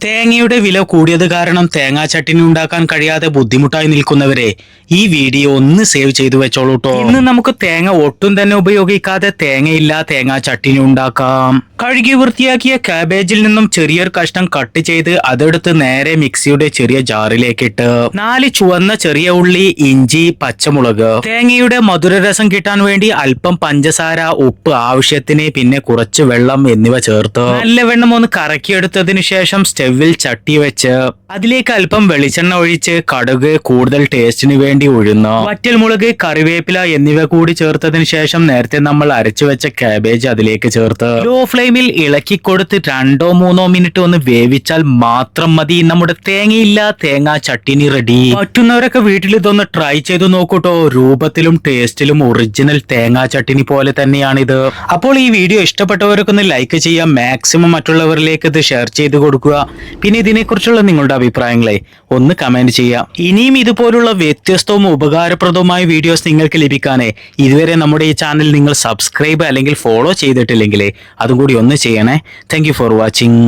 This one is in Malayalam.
തേങ്ങയുടെ വില കൂടിയത് കാരണം തേങ്ങാ ചട്ടിനി ഉണ്ടാക്കാൻ കഴിയാതെ ബുദ്ധിമുട്ടായി നിൽക്കുന്നവരെ ഈ വീഡിയോ ഒന്ന് സേവ് ചെയ്തു വെച്ചോളൂ കേട്ടോ ഇന്ന് നമുക്ക് തേങ്ങ ഒട്ടും തന്നെ ഉപയോഗിക്കാതെ തേങ്ങയില്ല തേങ്ങാ ചട്ടിനി ഉണ്ടാക്കാം. കഴുകി വൃത്തിയാക്കിയ കാബേജിൽ നിന്നും ചെറിയൊരു കഷ്ണം കട്ട് ചെയ്ത് അതെടുത്ത് നേരെ മിക്സിയുടെ ചെറിയ ജാറിലേക്ക് ഇട്ട് നാല് ചുവന്ന ചെറിയ ഉള്ളി ഇഞ്ചി പച്ചമുളക്. തേങ്ങയുടെ മധുരരസം കിട്ടാൻ വേണ്ടി അല്പം പഞ്ചസാര ഉപ്പ് ആവശ്യത്തിന് പിന്നെ കുറച്ച് വെള്ളം എന്നിവ ചേർത്ത് നല്ല നല്ലവണ്ണം ഒന്ന് കറക്കിയെടുത്തതിനു ശേഷം സ്റ്റെവിൽ ചട്ടി വെച്ച് അതിലേക്ക് അല്പം വെളിച്ചെണ്ണ ഒഴിച്ച് കടുക് കൂടുതൽ ടേസ്റ്റിന് വേണ്ടി ഉഴുന്ന്. വറ്റൽമുളക് കറിവേപ്പില എന്നിവ കൂടി ചേർത്തതിന് ശേഷം നേരത്തെ നമ്മൾ അരച്ചു വെച്ച കാബേജ് അതിലേക്ക് ചേർത്ത്. ലോ ഫ്ലെയിമിൽ ഇളക്കി കൊടുത്ത് രണ്ടോ മൂന്നോ മിനിറ്റ് ഒന്ന് വേവിച്ചാൽ മാത്രം മതി. നമ്മുടെ തേങ്ങയില്ല തേങ്ങ ചട്ടിനി റെഡി പറ്റുന്നവരൊക്കെ വീട്ടിൽ ഇതൊന്ന് ട്രൈ ചെയ്ത് നോക്കൂട്ടോ. രൂപത്തിലും ടേസ്റ്റിലും ഒറിജിനൽ തേങ്ങാ ചട്ടിനി പോലെ തന്നെയാണിത്. അപ്പോൾ ഈ വീഡിയോ ഇഷ്ടപ്പെട്ടവർക്കൊന്ന് ലൈക്ക് ചെയ്യാം. മാക്സിമം മറ്റുള്ളവരിലേക്ക് ഇത് ഷെയർ ചെയ്ത് കൊടുക്കുക. പിന്നെ ഇതിനെക്കുറിച്ചുള്ള നിങ്ങളുടെ അഭിപ്രായങ്ങളെ ഒന്ന് കമന്റ് ചെയ്യാം. ഇനിയും ഇതുപോലുള്ള വ്യത്യസ്തവും ഉപകാരപ്രദവുമായ വീഡിയോസ് നിങ്ങൾക്ക് ലഭിക്കാനേ ഇതുവരെ നമ്മുടെ ഈ ചാനൽ നിങ്ങൾ സബ്സ്ക്രൈബ് അല്ലെങ്കിൽ ഫോളോ ചെയ്തിട്ടില്ലെങ്കിൽ അതും കൂടി ഒന്ന് ചെയ്യണേ. Thank for watching